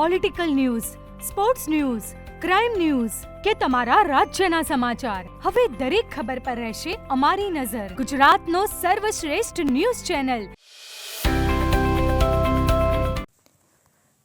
Political news sports news crime news કે તમારા રાજ્યના સમાચાર. હવે દરેક ખબર પર રહેશે અમારી નજર. ગુજરાતનો સર્વશ્રેષ્ઠ ન્યૂઝ ચેનલ.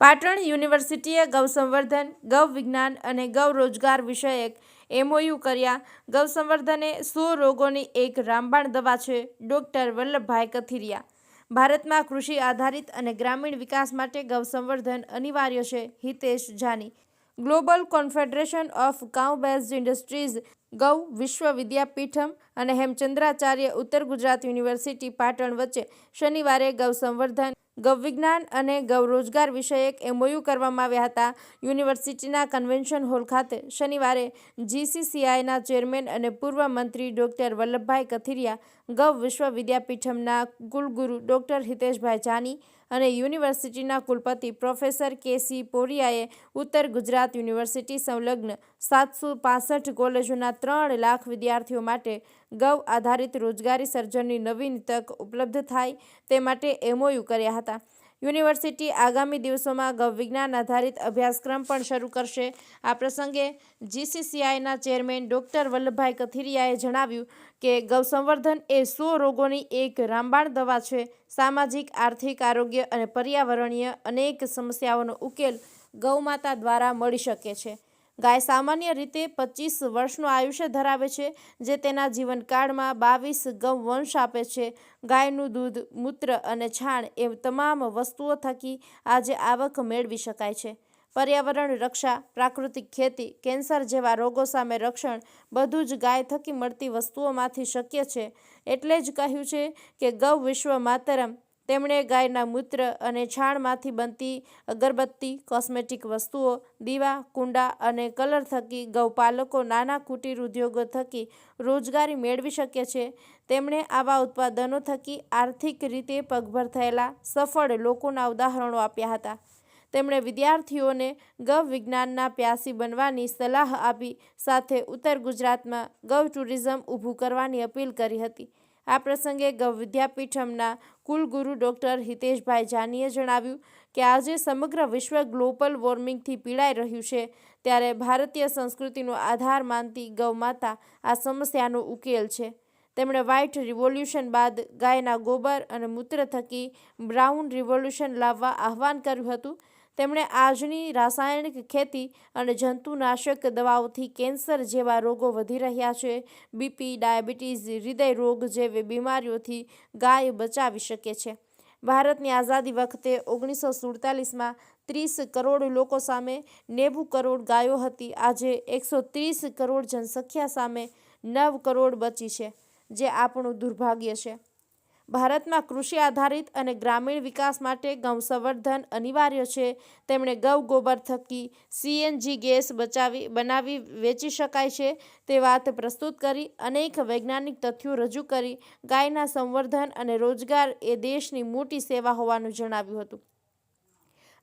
પાટણ યુનિવર્સિટીએ ગૌ સંવર્ધન ગૌ વિજ્ઞાન અને ગૌ રોજગાર વિષયક એમઓયુ કર્યા. ગૌ સંવર્ધન એ સો રોગોની એક રામબાણ દવા છે. ડોક્ટર વલ્લભભાઈ કથિરિયા. ભારતમાં કૃષિ આધારિત અને ગ્રામીણ વિકાસ માટે ગૌ સંવર્ધન અનિવાર્ય છે. Hitesh Jani, global confederation of cow base industries ગૌ વિશ્વ વિદ્યાપીઠમ અને હેમચંદ્રાચાર્ય ઉત્તર ગુજરાત યુનિવર્સિટી પાટણ વચ્ચે શનિવારે ગૌ સંવર્ધન, ગૌ વિજ્ઞાન અને ગૌ રોજગાર વિષયક એમઓયુ કરવામાં આવ્યા હતા. યુનિવર્સિટીના કન્વેન્શન હોલ ખાતે શનિવારે જીસીસીઆઈના ચેરમેન અને પૂર્વ મંત્રી ડોક્ટર વલ્લભભાઈ કથિરિયા, ગૌ વિશ્વ વિદ્યાપીઠમના કુલગુરુ ડોક્ટર હિતેશભાઈ જાની અને યુનિવર્સિટીના કુલપતિ પ્રોફેસર કેસી પોરિયાએ ઉત્તર ગુજરાત યુનિવર્સિટી સંલગ્ન સાતસો પાસઠ કોલેજોના ત્રણ લાખ વિદ્યાર્થીઓ માટે ગૌ આધારિત રોજગારી સર્જનની નવીન તક ઉપલબ્ધ થાય તે માટે એમઓયુ કર્યા હતા. યુનિવર્સિટી આગામી દિવસોમાં ગૌ વિજ્ઞાન આધારિત અભ્યાસક્રમ પણ શરૂ કરશે. આ પ્રસંગે જીસીસીઆઈના ચેરમેન ડોક્ટર વલ્લભભાઈ કથિરિયાએ જણાવ્યું કે ગૌ સંવર્ધન એ સો રોગોની એક રામબાણ દવા છે. સામાજિક, આર્થિક, આરોગ્ય અને પર્યાવરણીય અનેક સમસ્યાઓનો ઉકેલ ગૌમાતા દ્વારા મળી શકે છે. ગાય સામાન્ય રીતે પચીસ વર્ષનું આયુષ્ય ધરાવે છે, જે તેના જીવનકાળમાં બાવીસ ગૌવંશ આપે છે. ગાયનું દૂધ, મૂત્ર અને છાણ એ તમામ વસ્તુઓ થકી આજે આવક મેળવી શકાય છે. પર્યાવરણ, રક્ષા, પ્રાકૃતિક ખેતી, કેન્સર જેવા રોગો સામે રક્ષણ બધું જ ગાય થકી મળતી વસ્તુઓમાંથી શક્ય છે. એટલે જ કહ્યું છે કે ગૌ વિશ્વ માતરમ તેમણે ગાયના મૂત્ર અને છાણમાંથી બનતી અગરબત્તી, કોસ્મેટિક વસ્તુઓ, દીવા, કુંડા અને કલર થકી ગૌપાલકો નાના કુટીર ઉદ્યોગો થકી રોજગારી મેળવી શકે છે. તેમણે આવા ઉત્પાદનો થકી આર્થિક રીતે પગભર થયેલા સફળ લોકોના ઉદાહરણો આપ્યા હતા. તેમણે વિદ્યાર્થીઓને ગૌ વિજ્ઞાનના પ્યાસી બનવાની સલાહ આપી, સાથે ઉત્તર ગુજરાતમાં ગૌ ટુરિઝમ ઊભું કરવાની અપીલ કરી હતી. આ પ્રસંગે વિદ્યાપીઠમના કુલગુરુ ડૉક્ટર હિતેશભાઈ જાનીએ જણાવ્યું કે આજે સમગ્ર વિશ્વ ગ્લોબલ વોર્મિંગથી પીડાઈ રહ્યું છે ત્યારે ભારતીય સંસ્કૃતિનો આધાર માનતી ગૌમાતા આ સમસ્યાનો ઉકેલ છે. તેમણે વ્હાઇટ રિવોલ્યુશન બાદ ગાયના ગોબર અને મૂત્ર થકી બ્રાઉન રિવોલ્યુશન લાવવા આહવાન કર્યું હતું તેમણે આજની રાસાયણિક ખેતી અને જંતુનાશક દવાઓથી કેન્સર જેવા રોગો વધી રહ્યા છે. બીપી ડાયાબિટીસ, હૃદય રોગ જેવી બીમારીઓથી ગાય બચાવી શકે છે. ભારતની આઝાદી વખતે ઓગણીસો સુડતાલીસમાં ત્રીસ કરોડ લોકો સામે નેવું કરોડ ગાયો હતી. આજે એકસો ત્રીસ કરોડ જનસંખ્યા સામે નવ કરોડ બચી છે, જે આપણું દુર્ભાગ્ય છે. ભારતમાં કૃષિ આધારિત અને ગ્રામીણ વિકાસ માટે ગૌ સંવર્ધન અનિવાર્ય છે. તેમણે ગૌ ગોબર થકી સીએનજી ગેસ બચાવી, બનાવી, વેચી શકાય છે તે વાત પ્રસ્તુત કરી, અનેક વૈજ્ઞાનિક તથ્યો રજૂ કરી. ગાયના સંવર્ધન અને રોજગાર એ દેશની મોટી સેવા હોવાનું જણાવ્યું હતું.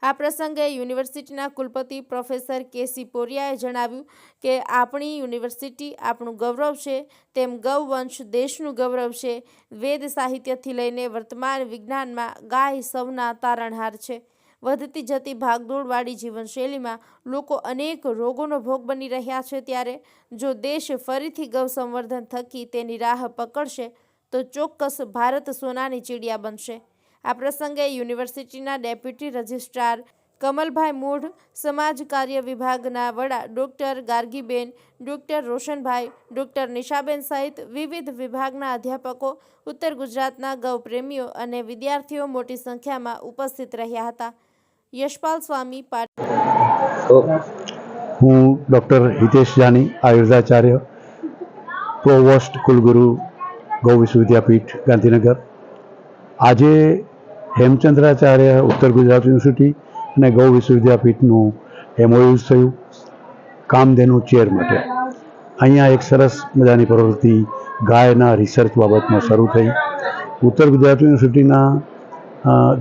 આ પ્રસંગે યુનિવર્સિટીના કુલપતિ પ્રોફેસર કે. સી. પોરિયાએ જણાવ્યું કે, આપણી યુનિવર્સિટી આપણું ગૌરવ છે, તેમ ગૌવંશ દેશનું ગૌરવ છે. વેદ સાહિત્યથી લઈને વર્તમાન વિજ્ઞાનમાં ગાય સૌના તારણહાર છે. વધતી જતી ભાગદોડવાળી જીવનશૈલીમાં લોકો અનેક રોગોનો ભોગ બની રહ્યા છે ત્યારે જો દેશ ફરીથી ગૌ સંવર્ધન થકી તેની રાહ પકડશે, તો ચોક્કસ ભારત સોનાની ચીડિયા બનશે. આ પ્રસંગે યુનિવર્સિટીના ડેપ્યુટી રજિસ્ટ્રાર કમલભાઈ મૂઢ, સમાજ કાર્ય વિભાગના વડા doctor Gargiben, doctor Roshanbhai, doctor Nishaben સહિત વિવિધ વિભાગના અધ્યાપકો, ઉત્તર ગુજરાતના ગૌપ્રેમીઓ અને વિદ્યાર્થીઓ મોટી સંખ્યામાં ઉપસ્થિત રહ્યા હતા. યશપાલ સ્વામી પાટીલ હું ડૉક્ટર હિતેશ જાની, આયુર્વેદાચાર્ય, પ્રોવોસ્ટ કુલગુરુ ગૌ વિશ્વવિદ્યાપીઠ ગાંધીનગર. આજે હેમચંદ્રાચાર્ય, ઉત્તર ગુજરાત યુનિવર્સિટી અને ગૌ વિશ્વવિદ્યાપીઠનું એમઓયુ થયું. કામધેનુ ચેર માટે અહીંયા એક સરસ મજાની પ્રવૃત્તિ ગાયના રિસર્ચ બાબતમાં શરૂ થઈ. ઉત્તર ગુજરાત યુનિવર્સિટીના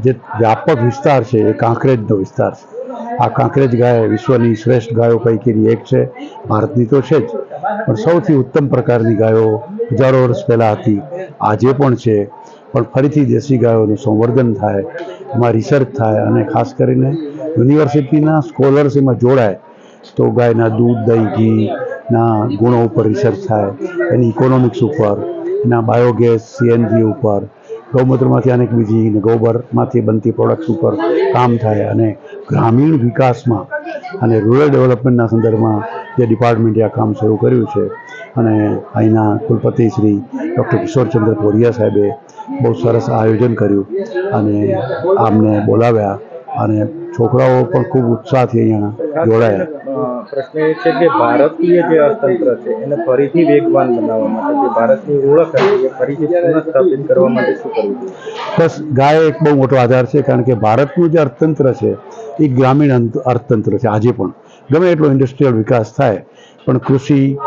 જે વ્યાપક વિસ્તાર છે, એ કાંકરેજનો વિસ્તાર છે. આ કાંકરેજ ગાય વિશ્વની શ્રેષ્ઠ ગાયો પૈકીની એક છે. ભારતની તો છે જ. પણ સૌથી ઉત્તમ પ્રકારની ગાયો હજારો વર્ષ પહેલાં હતી. આજે પણ છે. પણ ફરીથી દેશી ગાયોનું સંવર્ધન થાય, એમાં રિસર્ચ થાય અને ખાસ કરીને યુનિવર્સિટીના સ્કોલર્સ એમાં જોડાય, તો ગાયના દૂધ, દહીં ઘીના ગુણો ઉપર રિસર્ચ થાય, એની ઇકોનોમિક્સ ઉપર, એના બાયોગેસ સીએનજી ઉપર, ગૌમૂત્રમાંથી અનેક બીજી ગોબરમાંથી બનતી પ્રોડક્ટ્સ ઉપર કામ થાય અને ગ્રામીણ વિકાસમાં અને રૂરલ ડેવલપમેન્ટના સંદર્ભમાં જે ડિપાર્ટમેન્ટે આ કામ શરૂ કર્યું છે. અને અહીંના કુલપતિ શ્રી ડૉક્ટર કિશોરચંદ્ર પોરિયા સાહેબે બહુ સરસ આયોજન કર્યું અને આમને બોલાવ્યા અને છોકરાઓ પણ ખૂબ ઉત્સાહથી અહીંયા જોડાયા. પ્રશ્ન એ છે કે ભારતીય જે અર્થતંત્ર છે એને ફરીથી વેગવાન બનાવવા માટે જે ભારતની ઓળખ હતી એ ફરીથી પુનઃસ્થાપિત કરવા માટે શું કરવું બસ ગાય એક બહુ મોટો આધાર છે કારણ કે ભારતનું જે અર્થતંત્ર છે એ ગ્રામીણ અર્થતંત્ર છે આજે પણ. ગમે એટલો ઇન્ડસ્ટ્રીયલ વિકાસ થાય પણ કૃષિ,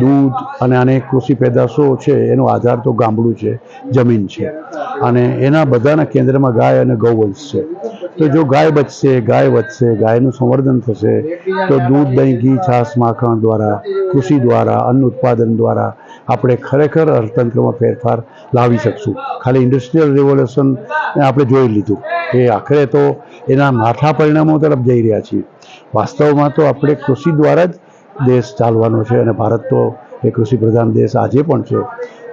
દૂધ અને અનેક કૃષિ પેદાશો છે, એનો આધાર તો ગામડું છે, જમીન છે. અને એના બધાના કેન્દ્રમાં ગાય અને ગૌવંશ છે. તો જો ગાય બચશે, ગાય વધશે, ગાયનું સંવર્ધન થશે, તો દૂધ, દહીં, ઘી, છાશ, માખણ દ્વારા, કૃષિ દ્વારા, અન્ન ઉત્પાદન દ્વારા આપણે ખરેખર અર્થતંત્રમાં ફેરફાર લાવી શકશું. ખાલી ઇન્ડસ્ટ્રીયલ રિવોલ્યુશન આપણે જોઈ લીધું. એ આખરે તો એના માઠા પરિણામો તરફ જઈ રહ્યા છીએ. વાસ્તવમાં તો આપણે કૃષિ દ્વારા જ દેશ ચાલવાનો છે અને ભારત તો એ કૃષિ પ્રધાન દેશ આજે પણ છે.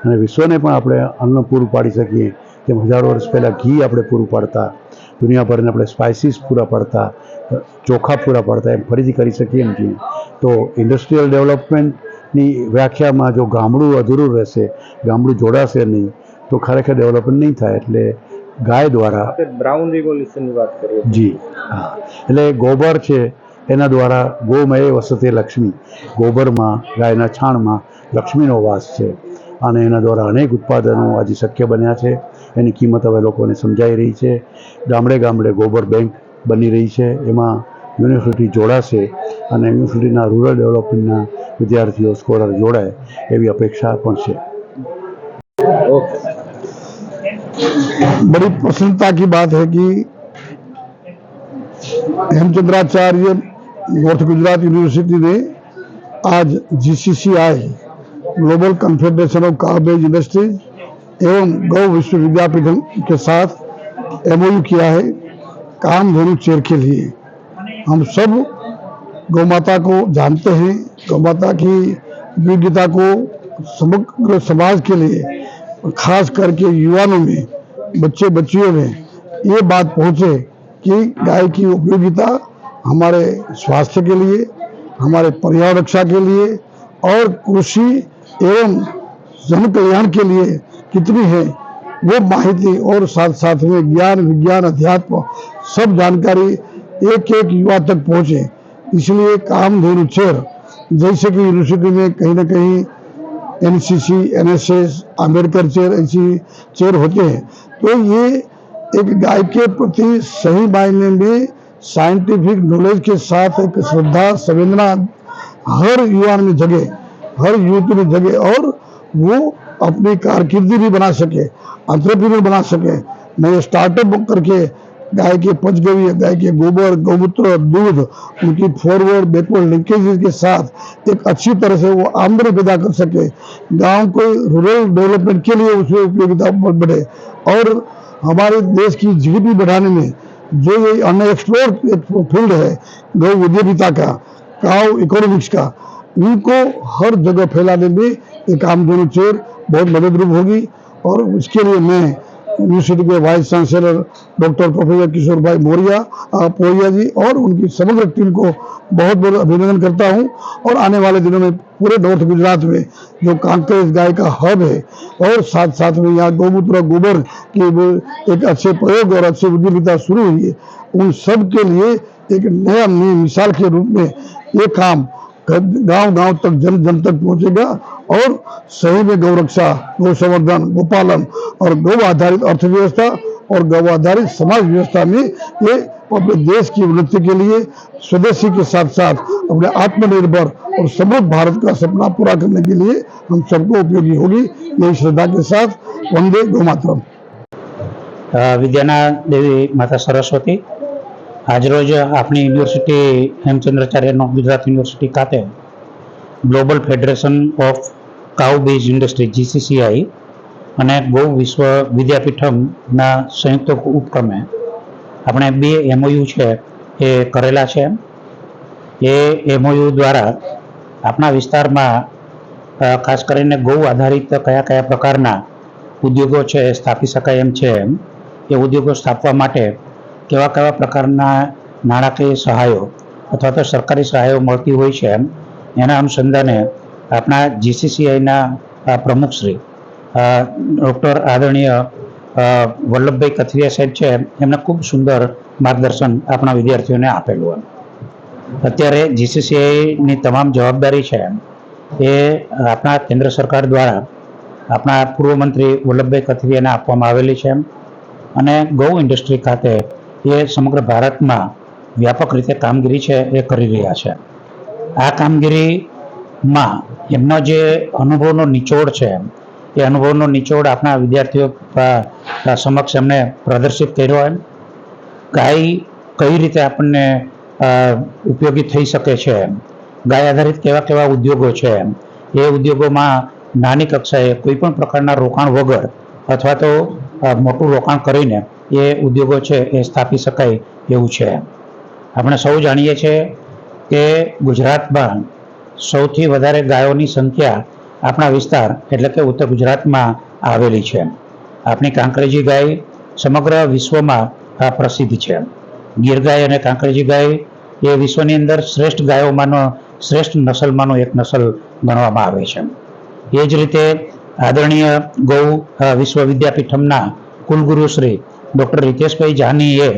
અને વિશ્વને પણ આપણે અન્ન પૂરું પાડી શકીએ જેમ હજારો વર્ષ પહેલાં ઘી આપણે પૂરું પાડતા દુનિયાભરને આપણે સ્પાઇસીસ પૂરા પાડતા ચોખા પૂરા પાડતા એમ ફરીથી કરી શકીએ એમ છીએ. તો ઇન્ડસ્ટ્રીયલ ડેવલપમેન્ટની વ્યાખ્યામાં જો ગામડું અધૂરું રહેશે ગામડું જોડાશે નહીં તો ખરેખર ડેવલપમેન્ટ નહીં થાય એટલે ગાય દ્વારા બ્રાઉન રિવોલ્યુશનની વાત કરીએ. જી હા. એટલે ગોબર છે એના દ્વારા ગોમય વસતે લક્ષ્મી. ગોબરમાં, ગાયના છાણમાં લક્ષ્મીનો વાસ છે. અને એના દ્વારા અનેક ઉત્પાદનો આજે શક્ય બન્યા છે. એની કિંમત હવે લોકોને સમજાઈ રહી છે. ગામડે ગામડે ગોબર બેંક બની રહી છે. એમાં યુનિવર્સિટી જોડાશે અને યુનિવર્સિટીના રૂરલ ડેવલપમેન્ટના વિદ્યાર્થીઓ, સ્કોલર જોડાય એવી અપેક્ષા પણ છે. બડી પ્રસન્નતા કી બાત હૈ કે હેમચંદ્રાચાર્ય नॉर्थ गुजरात यूनिवर्सिटी ने आज GCCI global confederation of cow base industries एवं गौ विश्व विद्यापीठम के साथ एमओयू किया है कामधेनु चेर के लिए। हम सब गौ माता को जानते हैं, गौ माता की उपयोगिता को समग्र समाज के लिए, खास करके युवाओं में बच्चे बच्चियों में ये बात पहुँचे कि गाय की उपयोगिता हमारे स्वास्थ्य के लिए, हमारे पर्यावरण रक्षा के लिए और कृषि एवं जन कल्याण के लिए कितनी है, वो माहिती और साथ साथ में ज्ञान, विज्ञान, अध्यात्म, सब जानकारी एक एक युवा तक पहुँचे। इसलिए कामधेनु चेर जैसे कि यूनिवर्सिटी में कहीं ना कहीं एनसीसी एनएसएस आम्बेडकर चेयर ऐसी चेयर होते हैं। तो ये एक गाय के प्रति सही मायने में साइंटिफिक नॉलेज के साथ एक श्रद्धा, संवेदना हर युवा में जगे, हर युवती में जगे और वो अपनी कारकिर्दी भी बना सके अंतरप्रेन्योर बना सके। नए स्टार्टअप करके गाय के पंचगव्य गाय के गोबर, गौमूत्र, दूध, उनकी फॉरवर्ड बैकवर्ड लिंकेज के साथ एक अच्छी तरह से वो आमदनी पैदा कर सके। गाँव को रूरल डेवलपमेंट के लिए उसमें उपयोगिता बढ़े और हमारे देश की जीडीपी बढ़ाने में जो ये अनएक्सप्लोर फ़ील्ड है, गौ विद्यापिता का गाँव इकोनॉमिक्स का, उनको हर जगह फैलाने में ये काम दोनों चेयर बहुत मददरूप होगी। और उसके लिए मैं यूनिवर्सिटी के vice chancellor doctor professor Kishore bhai Maurya Poriya जी और उनकी समग्र टीम को बहुत बहुत अभिनंदन करता हूँ। और आने वाले दिनों में पूरे नॉर्थ गुजरात में जो कांकरेज गाय का हब है और साथ साथ में यहाँ गौमूत्र गोबर की एक अच्छे प्रयोग और अच्छी उद्यमिता शुरू हुई है, उन सब के लिए एक नया मिसाल के रूप में ये काम गाँव गाँव तक जन जन तक पहुंचेगा और सही में गौ रक्षा गौ संवर्धन गोपालन और गौ आधारित अर्थव्यवस्था और गौ आधारित समाज व्यवस्था में ये अपने देश की उन्नति के लिए स्वदेशी के साथ साथ अपने आत्मनिर्भर और समृद्ध भारत का सपना पूरा करने के लिए हम सबको उपयोगी होगी यही श्रद्धा के साथ वंदे गौ मातरम અ, વિદ્યાના દેવી માતા સરસ્વતી આજરોજ આપણી યુનિવર્સિટી હેમચંદ્રાચાર્ય નો ગુજરાત યુનિવર્સિટી ખાતે global federation of cow base industry GCCI અને ગૌ વિશ્વ વિદ્યાપીઠમના સંયુક્ત ઉપક્રમે આપણે બે એમઓયુ છે એ કરેલા છે. એ એમઓયુ દ્વારા આપણા વિસ્તારમાં ખાસ કરીને ગૌ આધારિત કયા કયા પ્રકારના ઉદ્યોગો છે એ સ્થાપી શકાય એમ છે એ ઉદ્યોગો સ્થાપવા માટે કેવા કેવા પ્રકારના નાણાકીય સહાયો અથવા તો સરકારી સહાયો મળતી હોય છે એના અનુસંધાને આપણા જીસીસીઆઈના પ્રમુખશ્રી ડૉક્ટર આદરણીય વલ્લભભાઈ કથિરિયા સાહેબ છે, એમને ખૂબ સુંદર માર્ગદર્શન આપણા વિદ્યાર્થીઓને આપેલું અત્યારે જીસીસીઆઈની તમામ જવાબદારી છે એ આપણા કેન્દ્ર સરકાર દ્વારા આપણા પૂર્વ મંત્રી વલ્લભભાઈ કથિરિયાને આપવામાં આવેલી છે અને ગૌ ઇન્ડસ્ટ્રી ખાતે એ સમગ્ર ભારતમાં વ્યાપક રીતે કામગીરી છે, એ કરી રહ્યા છે. આ કામગીરીમાં એમનો જે અનુભવનો નિચોડ છે એ અનુભવનો નિચોડ આપણા વિદ્યાર્થીઓ સમક્ષ એમને પ્રદર્શિત કર્યો એમ. ગાય કઈ રીતે આપણને ઉપયોગી થઈ શકે છે ગાય આધારિત કેવા કેવા ઉદ્યોગો છે એ ઉદ્યોગોમાં નાની કક્ષાએ કોઈ પણ પ્રકારના રોકાણ વગર અથવા તો મોટું રોકાણ કરીને એ ઉદ્યોગો છે એ સ્થાપી શકાય એવું છે આપણે સૌ જાણીએ છીએ કે ગુજરાતમાં સૌથી વધારે ગાયોની સંખ્યા આપણા વિસ્તાર એટલે કે ઉત્તર ગુજરાતમાં આવેલી છે. આપણી કાંકરેજી ગાય સમગ્ર વિશ્વમાં પ્રસિદ્ધ છે. ગીર ગાય અને કાંકરેજી ગાય એ વિશ્વની અંદર શ્રેષ્ઠ ગાયોમાંનો, શ્રેષ્ઠ નસલમાંનો એક નસલ ગણવામાં આવે છે. એ જ રીતે આદરણીય ગૌ વિશ્વ વિદ્યાપીઠમના કુલગુરુ શ્રી ડૉક્ટર રિતેશભાઈ જાનીએ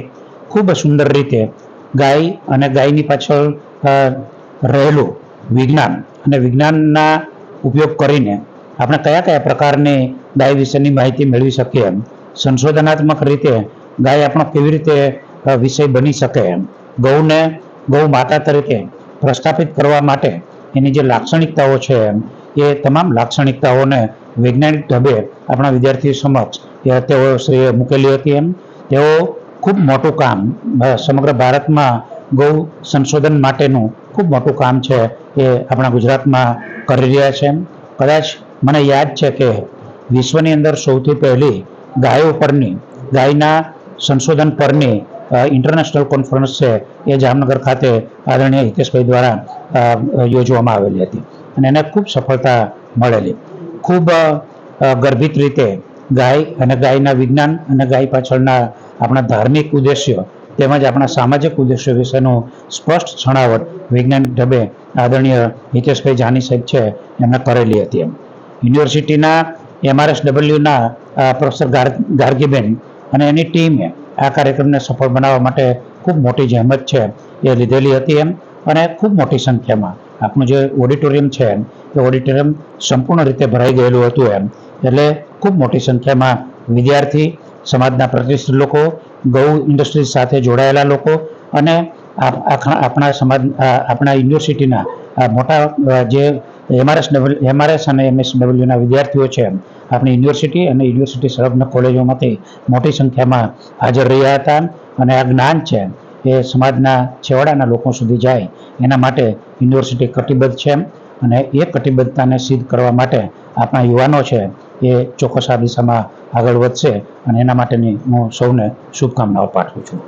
ખૂબ સુંદર રીતે ગાય અને ગાયની પાછળ રહેલું વિજ્ઞાન અને વિજ્ઞાનના ઉપયોગ કરીને આપણે કયા કયા પ્રકારની ગાય વિશેની માહિતી મેળવી શકીએ એમ. સંશોધનાત્મક રીતે ગાય આપણો કેવી રીતે વિષય બની શકે એમ. ગૌને ગૌ માતા તરીકે પ્રસ્થાપિત કરવા માટે એની જે લાક્ષણિકતાઓ છે એમ, એ તમામ લાક્ષણિકતાઓને વૈજ્ઞાનિક ઢબે આપણા વિદ્યાર્થીઓ સમક્ષ તેઓ શ્રીએ મૂકેલી હતી એમ. તેઓ ખૂબ મોટું કામ સમગ્ર ભારતમાં ગૌ સંશોધન માટેનું ખૂબ મોટું કામ છે એ આપણા ગુજરાતમાં કરી રહ્યા છે. કદાચ મને યાદ છે કે વિશ્વની અંદર સૌથી પહેલી ગાયો પરની, ગાયના સંશોધન પરની ઇન્ટરનેશનલ કોન્ફરન્સ છે એ જામનગર ખાતે આદરણીય હિતેશભાઈ દ્વારા યોજવામાં આવેલી હતી અને એને ખૂબ સફળતા મળેલી. ખૂબ ગર્ભિત રીતે ગાય અને ગાયના વિજ્ઞાન અને ગાય પાછળના આપણા ધાર્મિક ઉદ્દેશ્યો તેમજ આપણા સામાજિક ઉદ્દેશ્યો વિશેનું સ્પષ્ટ છણાવટ વૈજ્ઞાનિક ઢબે આદરણીય હિતેશભાઈ જાની સાહેબ છે એમણે કરેલી હતી એમ. યુનિવર્સિટીના એમઆરએસ ડબલ્યુના પ્રોફેસર ગાર ગાર્ગીબેન અને એની ટીમે આ કાર્યક્રમને સફળ બનાવવા માટે ખૂબ મોટી જહેમત છે, એ લીધેલી હતી એમ. અને ખૂબ મોટી સંખ્યામાં આપણું જે ઓડિટોરિયમ છે એમ એ ઓડિટોરિયમ સંપૂર્ણ રીતે ભરાઈ ગયેલું હતું એમ. એટલે ખૂબ મોટી સંખ્યામાં વિદ્યાર્થી, સમાજના પ્રતિષ્ઠિત લોકો ગૌ ઇન્ડસ્ટ્રી સાથે જોડાયેલા લોકો અને આપણા સમાજ આપણા યુનિવર્સિટીના મોટા જે એમઆરએસ ડબલ એમઆરએસ અને એમએસ ડબલ્યુના વિદ્યાર્થીઓ છે, આપણી યુનિવર્સિટી અને યુનિવર્સિટી સંલગ્ન કોલેજોમાંથી મોટી સંખ્યામાં હાજર રહ્યા હતા અને આ જ્ઞાન છે એ સમાજના છેવાડાના લોકો સુધી જાય, એના માટે યુનિવર્સિટી કટિબદ્ધ છે અને એ કટિબદ્ધતાને સિદ્ધ કરવા માટે આપણા યુવાનો છે એ ચોક્કસ આ દિશામાં આગળ વધશે અને એના માટેની હું સૌને શુભકામનાઓ પાઠવું છું.